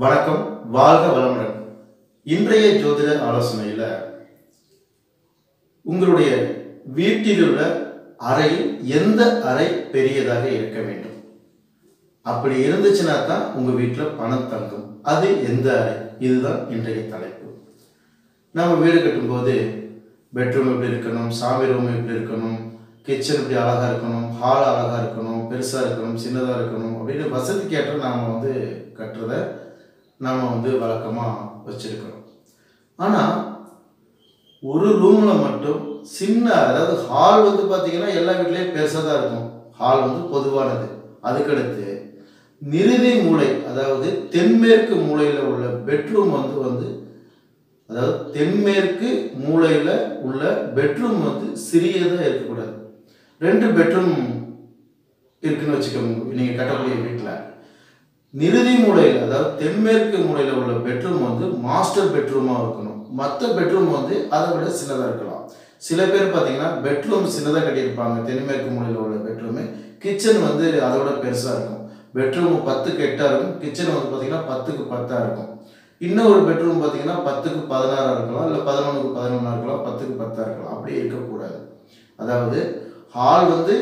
வணக்கம் வாழ்க வளமுடன். இன்றைய ஜோதிட ஆலோசனையில் உங்களுடைய வீட்டில் உள்ள அறையில் எந்த அறை பெரியதாக இருக்க வேண்டும்? அப்படி இருந்துச்சுன்னா தான் உங்கள் வீட்டில் பணம் தங்கும். அது எந்த அறை? இதுதான் இன்றைய தலைப்பு. நம்ம வீடு கட்டும்போது பெட்ரூம் எப்படி இருக்கணும் சாமி ரூம் எப்படி இருக்கணும் கிச்சன் இப்படி அழகாக இருக்கணும் ஹால் அழகாக இருக்கணும் பெருசாக இருக்கணும் சின்னதாக இருக்கணும் அப்படின்னு வசதிக்கேற்ற நாம் வந்து கட்டுறதை நாம் வந்து வழக்கமாக வச்சுருக்கிறோம். ஆனால் ஒரு ரூமில் மட்டும் சின்ன அதாவது ஹால் வந்து பார்த்திங்கன்னா எல்லா வீட்லேயும் பெருசாக தான் இருக்கும். ஹால் வந்து பொதுவானது. அதுக்கடுத்து நிறுதி மூலை அதாவது தென்மேற்கு மூலையில் உள்ள பெட்ரூம் வந்து வந்து அதாவது தென்மேற்கு மூலையில் உள்ள பெட்ரூம் வந்து சிறியதாக இருக்கக்கூடாது. ரெண்டு பெட்ரூம் இருக்குன்னு வச்சுக்கோங்க நீங்கள் கட்டக்கூடிய வீட்டில் நிறுதி மூலையில் அதாவது தென்மேற்கு மூலையில் உள்ள பெட்ரூம் வந்து மாஸ்டர் பெட்ரூமாக இருக்கணும். மற்ற பெட்ரூம் வந்து அதை விட சின்னதாக இருக்கலாம். சில பேர் பார்த்தீங்கன்னா பெட்ரூம் சின்னதாக கட்டியிருப்பாங்க. தென்மேற்கு மூலையில் உள்ள பெட்ரூமு கிச்சன் வந்து அதை விட பெருசாக இருக்கும். பெட்ரூம் பத்துக்கு எட்டாக இருக்கும். கிச்சன் வந்து பார்த்தீங்கன்னா பத்துக்கு பத்தாக இருக்கும். இன்னொரு பெட்ரூம் பார்த்தீங்கன்னா பத்துக்கு பதினாறாக இருக்கலாம். இல்லை பதினொன்றுக்கு பதினொன்றா இருக்கலாம். பத்துக்கு பத்தாக இருக்கலாம். அப்படி இருக்கக்கூடாது. அதாவது ஹால் வந்து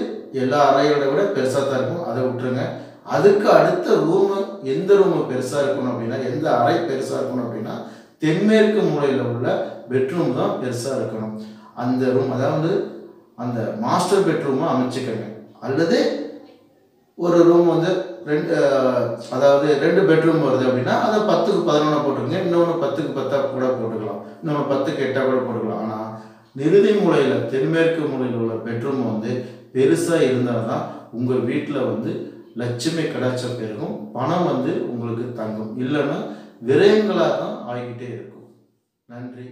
எல்லா அறையோட விட பெருசாக தான் இருக்கும். அதை விட்டுருங்க. அதுக்கு அடுத்த ரூமு எந்த ரூமு பெருசாக இருக்கணும் அப்படின்னா எந்த அறை பெருசாக இருக்கணும் அப்படின்னா தென்மேற்கு மூலையில் உள்ள பெட்ரூம் தான் பெருசாக இருக்கணும். அந்த ரூம் அதாவது அந்த மாஸ்டர் பெட்ரூமை அமைச்சுக்கங்க. அல்லது ஒரு ரூம் வந்து ரெண்டு அதாவது ரெண்டு பெட்ரூம் வருது அப்படின்னா அதை பத்துக்கு பதினொன்று போட்டுருங்க இன்னொன்று பத்துக்கு பத்தா கூட போட்டுக்கலாம். இன்னொன்று பத்துக்கு எட்டா கூட போட்டுக்கலாம். ஆனால் நிறுதி மூலையில் தென்மேற்கு மூலையில் உள்ள பெட்ரூம் வந்து பெருசாக இருந்தால் தான் உங்கள் வீட்டில் வந்து லட்சுமி கிடைச்ச பிறகும் பணம் வந்து உங்களுக்கு தங்கும். இல்லைன்னா விரயங்களாக தான் ஆகிக்கிட்டே இருக்கும். நன்றி